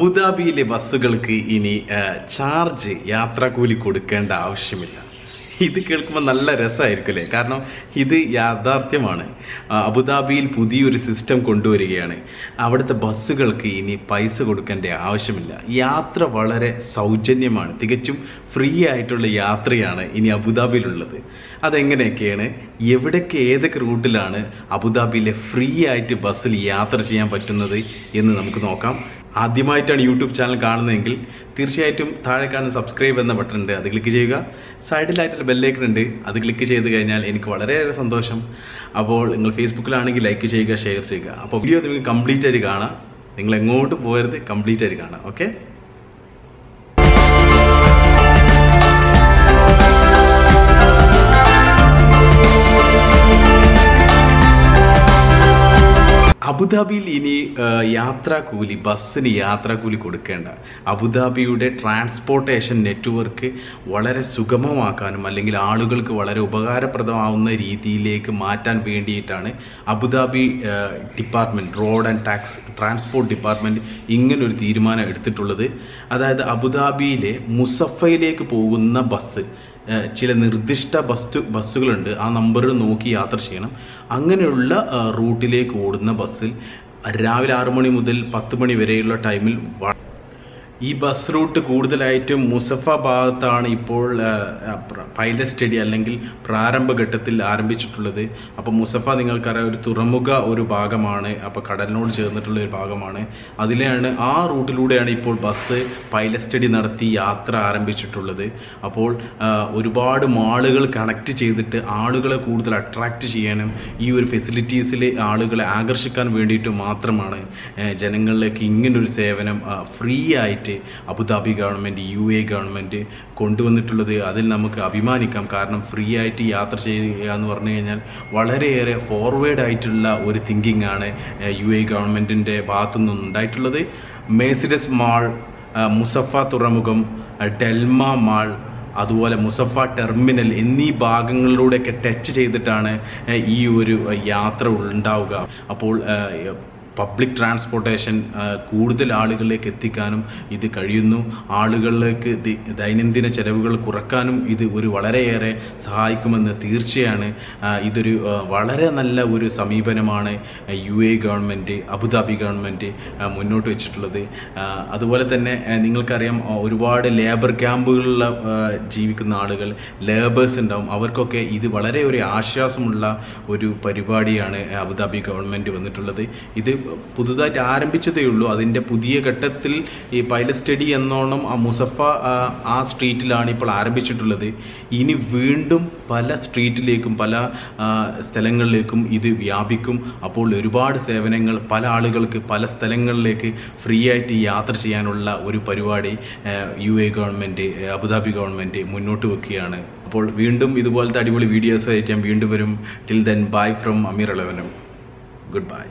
അബുദാബിയിലെ ബസ്സുകൾക്ക് ഇനി ചാർജ് യാത്രാക്കൂലി കൊടുക്കേണ്ട ആവശ്യമില്ല. ഇത് കേൾക്കുമ്പോൾ നല്ല രസമായിരിക്കും അല്ലേ കാരണം ഇത് യാഥാർത്ഥ്യമാണ്. അബുദാബിയിൽ പുതിയൊരു സിസ്റ്റം കൊണ്ടുവരികയാണ്. അവിടുത്തെ ബസ്സുകൾക്ക് ഇനി പൈസ കൊടുക്കേണ്ട ആവശ്യമില്ല. യാത്ര വളരെ സൗജന്യമാണ്. തികച്ചും ഫ്രീ ആയിട്ടുള്ള യാത്രയാണ് ഇനി അബുദാബിയിലുള്ളത്. അതെങ്ങനെയൊക്കെയാണ്? എവിടൊക്കെ ഏതൊക്കെ റൂട്ടിലാണ് അബുദാബിയിലെ ഫ്രീ ആയിട്ട് ബസ്സിൽ യാത്ര ചെയ്യാൻ പറ്റുന്നത് എന്ന് നമുക്ക് നോക്കാം. ആദ്യമായിട്ടാണ് യൂട്യൂബ് ചാനൽ കാണുന്നതെങ്കിൽ തീർച്ചയായിട്ടും താഴെ കാണുന്ന സബ്സ്ക്രൈബ് എന്ന ബട്ടൺ ഉണ്ട് അത് ക്ലിക്ക് ചെയ്യുക. സൈഡിലായിട്ടൊരു ബെല്ലേക്കൺ ഉണ്ട് അത് ക്ലിക്ക് ചെയ്ത് കഴിഞ്ഞാൽ എനിക്ക് വളരെയേറെ സന്തോഷം. അപ്പോൾ നിങ്ങൾ ഫേസ്ബുക്കിലാണെങ്കിൽ ലൈക്ക് ചെയ്യുക ഷെയർ ചെയ്യുക. അപ്പോൾ വീഡിയോ നിങ്ങൾ കംപ്ലീറ്റ് ആയിട്ട് കാണാം. നിങ്ങൾ എങ്ങോട്ട് പോകരുത് കംപ്ലീറ്റ് ആയിട്ട് കാണാം. ഓക്കെ? അബുദാബിയിൽ ഇനി യാത്രാക്കൂലി ബസ്സിന് യാത്രാക്കൂലി കൊടുക്കേണ്ട. അബുദാബിയുടെ ട്രാൻസ്പോർട്ടേഷൻ നെറ്റ്വർക്ക് വളരെ സുഗമമാക്കാനും അല്ലെങ്കിൽ ആളുകൾക്ക് വളരെ ഉപകാരപ്രദമാവുന്ന രീതിയിലേക്ക് മാറ്റാൻ വേണ്ടിയിട്ടാണ് Abu Dhabi department road and tax transport department ഇങ്ങനൊരു തീരുമാനം എടുത്തിട്ടുള്ളത്. അതായത് അബുദാബിയിലെ മുസഫയിലേക്ക് പോകുന്ന ബസ് ചില നിർദ്ദിഷ്ട ബസ് ബസ്സുകളുണ്ട്. ആ നമ്പറിൽ നോക്കി യാത്ര ചെയ്യണം. അങ്ങനെയുള്ള റൂട്ടിലേക്ക് ഓടുന്ന ബസ്സിൽ രാവിലെ ആറു മണി മുതൽ പത്ത് മണി വരെയുള്ള ടൈമിൽ ഈ ബസ് റൂട്ട് കൂടുതലായിട്ടും മുസഫ ഭാഗത്താണ് ഇപ്പോൾ പൈലറ്റ് സ്റ്റഡി അല്ലെങ്കിൽ പ്രാരംഭഘട്ടത്തിൽ ആരംഭിച്ചിട്ടുള്ളത്. അപ്പോൾ മുസഫ നിങ്ങൾക്കറിയാം ഒരു തുറമുഖ ഒരു ഭാഗമാണ്. അപ്പോൾ കടലിനോട് ചേർന്നിട്ടുള്ള ഒരു ഭാഗമാണ്. അതിലെയാണ് ആ റൂട്ടിലൂടെയാണ് ഇപ്പോൾ ബസ് പൈലറ്റ് സ്റ്റഡി നടത്തി യാത്ര ആരംഭിച്ചിട്ടുള്ളത്. അപ്പോൾ ഒരുപാട് മാളുകൾ കണക്ട് ചെയ്തിട്ട് ആളുകളെ കൂടുതൽ അട്രാക്റ്റ് ചെയ്യാനും ഈ ഒരു ഫെസിലിറ്റീസിൽ ആളുകളെ ആകർഷിക്കാൻ വേണ്ടിയിട്ട് മാത്രമാണ് ജനങ്ങളിലേക്ക് ഇങ്ങനൊരു സേവനം ഫ്രീ ആയിട്ട് Abu Dhabi government U A government കൊണ്ടുവന്നിട്ടുള്ളത് അതിൽ നമുക്ക് അഭിമാനിക്കാം. കാരണം ഫ്രീ ആയിട്ട് യാത്ര ചെയ്യുക എന്ന് പറഞ്ഞു കഴിഞ്ഞാൽ വളരെയേറെ ഫോർവേഡ് ആയിട്ടുള്ള ഒരു തിങ്കിങ് ആണ് യു എ ഗവൺമെന്റിന്റെ ഭാഗത്തു നിന്നുണ്ടായിട്ടുള്ളത് മേസിഡസ് മാൾ മുസഫ തുറമുഖം ഡെൽമ മാൾ അതുപോലെ മുസഫ ടെർമിനൽ എന്നീ ഭാഗങ്ങളിലൂടെയൊക്കെ ടച്ച് ചെയ്തിട്ടാണ് ഈ ഒരു യാത്ര ഉണ്ടാവുക. അപ്പോൾ പബ്ലിക് ട്രാൻസ്പോർട്ടേഷൻ കൂടുതൽ ആളുകളിലേക്ക് എത്തിക്കാനും ഇത് കഴിയുന്നു. ആളുകളിലേക്ക് ദൈനംദിന ചെലവുകൾ കുറക്കാനും ഇത് ഒരു വളരെയേറെ സഹായിക്കുമെന്ന് തീർച്ചയാണ്. ഇതൊരു വളരെ നല്ല ഒരു സമീപനമാണ് U A government Abu Dhabi government മുന്നോട്ട് വെച്ചിട്ടുള്ളത്. അതുപോലെ തന്നെ നിങ്ങൾക്കറിയാം ഒരുപാട് ലേബർ ക്യാമ്പുകളിൽ ജീവിക്കുന്ന ആളുകൾ ലേബേഴ്സ് ഉണ്ടാവും. അവർക്കൊക്കെ ഇത് വളരെ ഒരു ആശ്വാസമുള്ള ഒരു പരിപാടിയാണ് അബുദാബി ഗവൺമെന്റ് വന്നിട്ടുള്ളത്. ഇത് പുതുതായിട്ട് ആരംഭിച്ചതേ ഉള്ളൂ. അതിന്റെ പുതിയ ഘട്ടത്തിൽ ഈ പൈലറ്റ് സ്റ്റഡി എന്നോണം ആ മുസഫ ആ, സ്ട്രീറ്റിലാണ് ഇപ്പോൾ ആരംഭിച്ചിട്ടുള്ളത്. ഇനി വീണ്ടും പല സ്ട്രീറ്റിലേക്കും പല സ്ഥലങ്ങളിലേക്കും ഇത് വ്യാപിക്കും. അപ്പോൾ ഒരുപാട് സേവനങ്ങൾ പല ആളുകൾക്ക് പല സ്ഥലങ്ങളിലേക്ക് ഫ്രീ ആയിട്ട് യാത്ര ചെയ്യാനുള്ള ഒരു പരിപാടി U A government Abu Dhabi government മുന്നോട്ട് വെക്കുകയാണ്. അപ്പോൾ വീണ്ടും ഇതുപോലത്തെ അടിപൊളി വീഡിയോസ് ആയിട്ട് ഞാൻ വീണ്ടും വരും. Till then bye from Ameer അലവനും good by